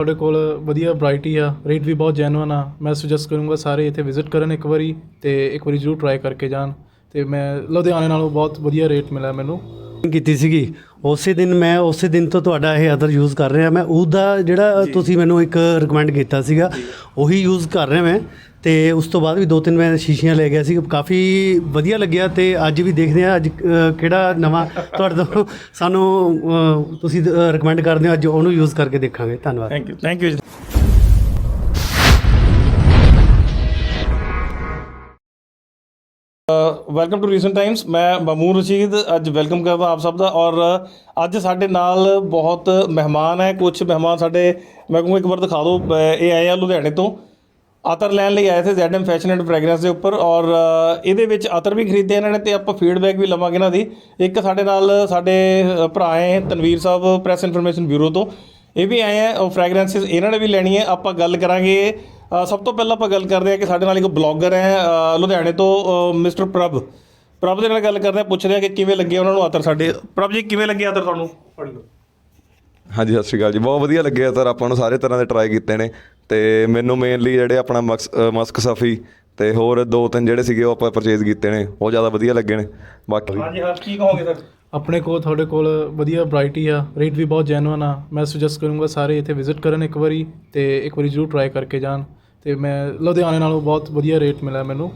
ਤੁਹਾਡੇ ਕੋਲ ਵਧੀਆ ਵੈਰਾਈਟੀ ਆ ਰੇਟ ਵੀ ਬਹੁਤ ਜੈਨੂਅਨ ਆ। ਮੈਂ ਸੁਜੈਸਟ ਕਰੂੰਗਾ ਸਾਰੇ ਇੱਥੇ ਵਿਜ਼ਿਟ ਕਰਨ ਇੱਕ ਵਾਰੀ ਤੇ ਇੱਕ ਵਾਰੀ ਜ਼ਰੂਰ ਟਰਾਈ ਕਰਕੇ ਜਾਣ। ਤੇ ਮੈਂ ਲੁਧਿਆਣੇ ਨਾਲੋਂ ਬਹੁਤ ਵਧੀਆ ਰੇਟ ਮਿਲਿਆ ਮੈਨੂੰ। ਕੀਤੀ ਸੀਗੀ। ਉਸੇ ਦਿਨ ਮੈਂ ਉਸੇ ਦਿਨ ਤੋਂ ਤੁਹਾਡਾ ਇਹ ਅਦਰ ਯੂਜ਼ ਕਰ ਰਿਹਾ। ਮੈਂ ਉਹਦਾ ਜਿਹੜਾ ਤੁਸੀਂ ਮੈਨੂੰ ਇੱਕ ਰეკਮੈਂਡ ਕੀਤਾ ਸੀਗਾ ਉਹੀ ਯੂਜ਼ ਕਰ ਰਿਹਾ ਮੈਂ। ਤੇ ਉਸ ਤੋਂ ਬਾਅਦ ਵੀ ਦੋ ਤਿੰਨ ਮੈਂ ਸ਼ੀਸ਼ੀਆਂ ਲੈ ਗਿਆ ਸੀ। ਕਾਫੀ ਵਧੀਆ ਲੱਗਿਆ ਤੇ ਅੱਜ ਵੀ ਦੇਖਦੇ ਆ ਅੱਜ ਕਿਹੜਾ ਨਵਾਂ ਤੁਹਾਡੇ ਤੋਂ ਸਾਨੂੰ ਤੁਸੀਂ ਰეკਮੈਂਡ ਕਰਦੇ ਹੋ। ਅੱਜ ਉਹਨੂੰ ਯੂਜ਼ ਕਰਕੇ ਦੇਖਾਂਗੇ। ਧੰਨਵਾਦ। Thank you thank you welcome to Recent Times ਮੈਂ ਮਮੂਨ ਰਸ਼ੀਦ ਅੱਜ ਵੈਲਕਮ ਕਰਦਾ ਆਪ ਸਭ ਦਾ। ਔਰ ਅੱਜ ਸਾਡੇ ਨਾਲ ਬਹੁਤ ਮਹਿਮਾਨ ਹੈ। ਕੁਝ ਮਹਿਮਾਨ ਸਾਡੇ ਮੈਂ ਕਹੂੰਗਾ ਇੱਕ ਵਾਰ ਦਿਖਾ ਦਿਓ। ਇਹ ਆਏ ਆ ਲੁਧਿਆਣੇ ਤੋਂ। ਅਤਰ ਲੈਣ ਲਈ ਆਏ ਥੇ ਜ਼ੈਡਐਮ ਫੈਸ਼ਨ ਐਂਡ ਫ੍ਰੈਗਰੈਂਸ ਦੇ ਉੱਪਰ ਔਰ ਇਹਦੇ ਵਿੱਚ ਅਤਰ ਵੀ ਖਰੀਦੇ ਇਹਨਾਂ ਨੇ ਤੇ ਆਪਾਂ ਫੀਡਬੈਕ ਵੀ ਲਵਾਂਗੇ ਇਹਨਾਂ ਦੀ। ਇੱਕ ਸਾਡੇ ਨਾਲ ਸਾਡੇ ਭਰਾ ਹੈ Tanveer Sahib Press Information Bureau ਤੋਂ। ਇਹ ਵੀ ਆਏ ਆ ਉਹ ਫ੍ਰੈਗਰੈਂਸਸ ਇਹਨਾਂ ਨੇ ਵੀ ਲੈਣੀ ਹੈ। ਆਪਾਂ ਗੱਲ ਕਰਾਂਗੇ ਸਭ ਤੋਂ ਪਹਿਲਾਂ ਆਪਾਂ ਗੱਲ ਕਰਦੇ ਹਾਂ ਕਿ ਸਾਡੇ ਨਾਲ ਇੱਕ ਬਲੌਗਰ ਹੈ ਲੁਧਿਆਣੇ ਤੋਂ ਮਿਸਟਰ ਪ੍ਰਭ। ਪ੍ਰਭ ਦੇ ਨਾਲ ਗੱਲ ਕਰਦੇ ਹਾਂ ਪੁੱਛਦੇ ਹਾਂ ਕਿ ਕਿਵੇਂ ਲੱਗੇ ਉਹਨਾਂ ਨੂੰ ਅਤਰ ਸਾਡੇ। ਪ੍ਰਭ ਜੀ, ਕਿਵੇਂ ਲੱਗੇ ਅਤਰ ਤੁਹਾਨੂੰ? ਫੜ ਲਓ। ਹਾਂਜੀ ਸਤਿ ਸ਼੍ਰੀ ਅਕਾਲ ਜੀ। ਬਹੁਤ ਵਧੀਆ ਲੱਗਿਆ ਸਰ ਆਪਾਂ ਨੂੰ ਸਾਰੇ ਤਰ੍ਹਾਂ ਦੇ ਟਰਾਈ ਕੀਤੇ ਨੇ। ਤੇ ਮੈਨੂੰ ਮੇਨਲੀ ਜਿਹੜੇ ਆਪਣਾ ਮਸਕ ਸਫੀ ਤੇ ਹੋਰ ਦੋ ਤਿੰਨ ਜਿਹੜੇ ਸੀਗੇ ਉਹ ਆਪਾਂ ਪਰਚੇਜ਼ ਕੀਤੇ ਨੇ। ਉਹ ਜ਼ਿਆਦਾ ਵਧੀਆ ਲੱਗੇ ਨੇ। ਬਾਕੀ ਹਾਂਜੀ ਹਾਂ ਕੀ ਕਹੋਗੇ ਸਰ? ਆਪਣੇ ਕੋਲ ਤੁਹਾਡੇ ਕੋਲ ਵਧੀਆ ਵੈਰਾਈਟੀ ਆ। ਰੇਟ ਵੀ ਬਹੁਤ ਜੈਨੂਅਨ ਆ। ਮੈਂ ਸੁਜੈਸਟ ਕਰੂੰਗਾ ਸਾਰੇ ਇੱਥੇ ਵਿਜ਼ਿਟ ਕਰਨ ਇੱਕ ਵਾਰੀ ਤੇ ਇੱਕ ਵਾਰੀ ਜ਼ਰੂਰ ਟਰਾਈ ਕਰਕੇ ਜਾਣ। ਤੇ ਮੈਂ ਲੁਧਿਆਣੇ ਨਾਲੋਂ ਬਹੁਤ ਵਧੀਆ ਰੇਟ ਮਿਲਿਆ ਮੈਨੂੰ।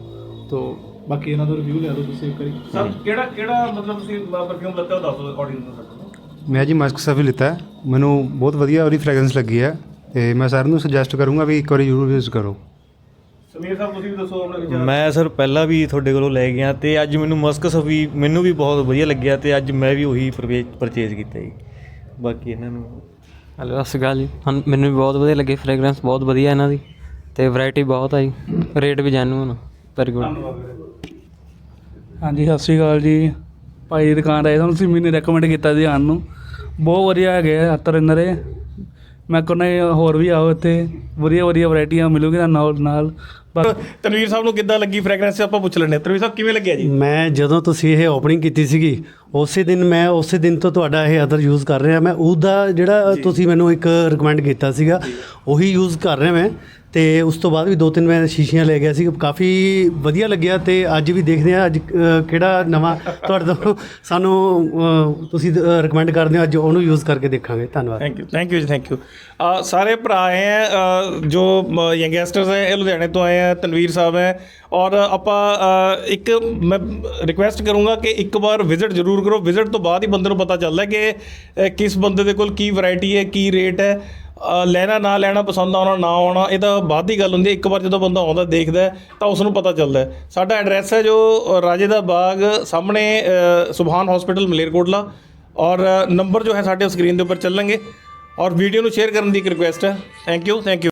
ਤੋਂ ਬਾਕੀ ਇਹਨਾਂ ਦਾ ਰਿਵਿਊ ਲੈ ਲਓ ਤੁਸੀਂ ਇੱਕ ਵਾਰੀ। ਸਰ ਕਿਹੜਾ ਕਿਹੜਾ ਮਤਲਬ ਤੁਸੀਂ ਪਰਫਿਊਮ ਲੱਤਾ ਦੱਸ ਨੂੰ ਸਾਡੇ ਮੈਂ ਜੀ ਮਸਕ ਸਫੀ ਲਿੱਤਾ ਹੈ। ਮੈਨੂੰ ਬਹੁਤ ਵਧੀਆ ਉਹਦੀ ਫ੍ਰੈਗਰੈਂਸ ਲੱਗੀ ਹੈ ਤੇ ਮੈਂ ਸਾਰਿਆਂ ਨੂੰ ਸੁਜੈਸਟ ਕਰੂੰਗਾ ਵੀ ਇੱਕ ਵਾਰੀ ਜ਼ਰੂਰ ਯੂਜ਼ ਕਰੋ। ਸਮੀਰ ਸਾਹਿਬ ਤੁਸੀਂ ਵੀ ਦੱਸੋ ਆਪਣੇ ਵਿਚਾਰ। ਮੈਂ ਸਰ ਪਹਿਲਾਂ ਵੀ ਤੁਹਾਡੇ ਕੋਲੋਂ ਲੈ ਗਿਆ ਤੇ ਅੱਜ ਮੈਨੂੰ ਮਸਕਸ ਵੀ ਮੈਨੂੰ ਵੀ ਬਹੁਤ ਵਧੀਆ ਲੱਗਿਆ ਤੇ ਅੱਜ ਮੈਂ ਵੀ ਉਹੀ ਪਰਚੇਜ਼ ਕੀਤਾ ਜੀ। ਬਾਕੀ ਇਹਨਾਂ ਨੂੰ ਹੈਲੋ ਸਤਿ ਸ਼੍ਰੀ ਅਕਾਲ ਜੀ। ਹਾਂ ਮੈਨੂੰ ਵੀ ਬਹੁਤ ਵਧੀਆ ਲੱਗੀ ਫ੍ਰੈਗਰੈਂਸ ਬਹੁਤ ਵਧੀਆ ਇਹਨਾਂ ਦੀ ਤੇ ਵੈਰਾਈਟੀ ਬਹੁਤ ਆ ਜੀ। ਰੇਟ ਵੀ ਜੈਨੂਅਨ ਵੈਰੀ ਗੁੱਡ ਹਾਂਜੀ ਸਤਿ ਸ਼੍ਰੀ ਅਕਾਲ ਜੀ। ਭਾਈ ਦੀ ਦੁਕਾਨ ਆਏ ਸਾਨੂੰ ਤੁਸੀਂ ਮੈਨੂੰ ਰეკਮੈਂਡ ਕੀਤਾ ਜੀ ਆਉਣ ਨੂੰ। ਬਹੁਤ ਵਧੀਆ ਹੈਗੇ ਆ ਅਤਰ ਇਹਨਾਂ ਦੇ ਮੈਂ ਕਹਿੰਦਾ ਹੋਰ ਵੀ ਆਓ ਇੱਥੇ। ਵਧੀਆ ਵਧੀਆ ਵੈਰਾਈਟੀਆਂ ਮਿਲੂਗੀਆਂ ਨਾਲ ਨਾਲ। ਤਨਵੀਰ ਸਾਹਿਬ ਨੂੰ ਕਿੱਦਾਂ ਲੱਗੀ ਫ੍ਰੈਗਰੈਂਸ ਆਪਾਂ ਪੁੱਛ ਲੈਣੇ ਤਨਵੀਰ ਸਾਹਿਬ ਕਿਵੇਂ ਲੱਗਿਆ ਜੀ? ਮੈਂ ਜਦੋਂ ਤੁਸੀਂ ਇਹ ਓਪਨਿੰਗ ਕੀਤੀ ਸੀਗੀ ਉਸੇ ਦਿਨ ਮੈਂ ਉਸੇ ਦਿਨ ਤੋਂ ਤੁਹਾਡਾ ਇਹ ਅਦਰ ਯੂਜ਼ ਕਰ ਰਿਹਾ। ਮੈਂ ਉਹਦਾ ਜਿਹੜਾ ਤੁਸੀਂ ਮੈਨੂੰ ਇੱਕ ਰਿਕਮੈਂਡ ਕੀਤਾ ਸੀਗਾ ਉਹੀ ਯੂਜ਼ ਕਰ ਰਿਹਾ ਮੈਂ। ਤੇ ਉਸ ਤੋਂ ਬਾਅਦ ਵੀ ਦੋ ਤਿੰਨ ਮੈਂ ਸ਼ੀਸ਼ੀਆਂ ਲੈ ਗਿਆ ਸੀ। ਕਾਫੀ ਵਧੀਆ ਲੱਗਿਆ ਤੇ ਅੱਜ ਵੀ ਦੇਖਦੇ ਆ ਅੱਜ ਕਿਹੜਾ ਨਵਾਂ ਤੁਹਾਡੇ ਤੋਂ ਸਾਨੂੰ ਤੁਸੀਂ ਰਿਕਮੈਂਡ ਕਰਦੇ ਹੋ ਅੱਜ ਉਹਨੂੰ ਯੂਜ਼ ਕਰਕੇ ਦੇਖਾਂਗੇ। ਧੰਨਵਾਦ। ਥੈਂਕ ਯੂ ਥੈਂਕ ਯੂ ਜੀ ਥੈਂਕ ਯੂ ਸਾਰੇ ਭਰਾ ਆਏ ਆ ਜੋ ਯੰਗੈਸਟਰਸ ਹੈ ਇਹ ਲੁਧਿਆਣੇ ਤੋਂ ਆਏ ਆ। ਹੈ ਤਨਵੀਰ ਸਾਹਿਬ ਹੈ। ਔਰ ਆਪਾਂ ਇੱਕ ਮੈਂ ਰਿਕੁਐਸਟ ਕਰੂੰਗਾ ਕਿ ਇੱਕ ਵਾਰ ਵਿਜ਼ਿਟ ਜ਼ਰੂਰ ਕਰੋ। ਵਿਜ਼ਿਟ ਤੋਂ ਬਾਅਦ ਹੀ ਬੰਦੇ ਨੂੰ ਪਤਾ ਚੱਲਦਾ ਕਿ ਕਿਸ ਬੰਦੇ ਦੇ ਕੋਲ ਕੀ ਵੈਰਾਈਟੀ ਹੈ ਕੀ ਰੇਟ ਹੈ। ਲੈਣਾ ਨਾ ਲੈਣਾ ਪਸੰਦ ਆਉਣਾ ਨਾ ਆਉਣਾ ਇਹ ਤਾਂ ਬਾਅਦ ਦੀ ਗੱਲ ਹੁੰਦੀ ਹੈ। ਇੱਕ ਵਾਰ ਜਦੋਂ ਬੰਦਾ ਆਉਂਦਾ ਦੇਖਦਾ ਤਾਂ ਉਸ ਨੂੰ ਪਤਾ ਚੱਲਦਾ ਸਾਡਾ ਐਡਰੈਸ ਹੈ ਜੋ ਰਾਜੇ ਦਾ ਬਾਗ ਸਾਹਮਣੇ ਅ, ਸੁਭਾਨ ਹਸਪੀਟਲ ਮਲੇਰਕੋਟਲਾ। ਔਰ ਨੰਬਰ ਜੋ ਹੈ ਸਾਡੇ ਸਕਰੀਨ ਦੇ ਉੱਪਰ ਚੱਲਣਗੇ। ਔਰ ਵੀਡੀਓ ਨੂੰ ਸ਼ੇਅਰ ਕਰਨ ਦੀ ਇੱਕ ਰਿਕੁਐਸਟ ਹੈ। Thank you thank you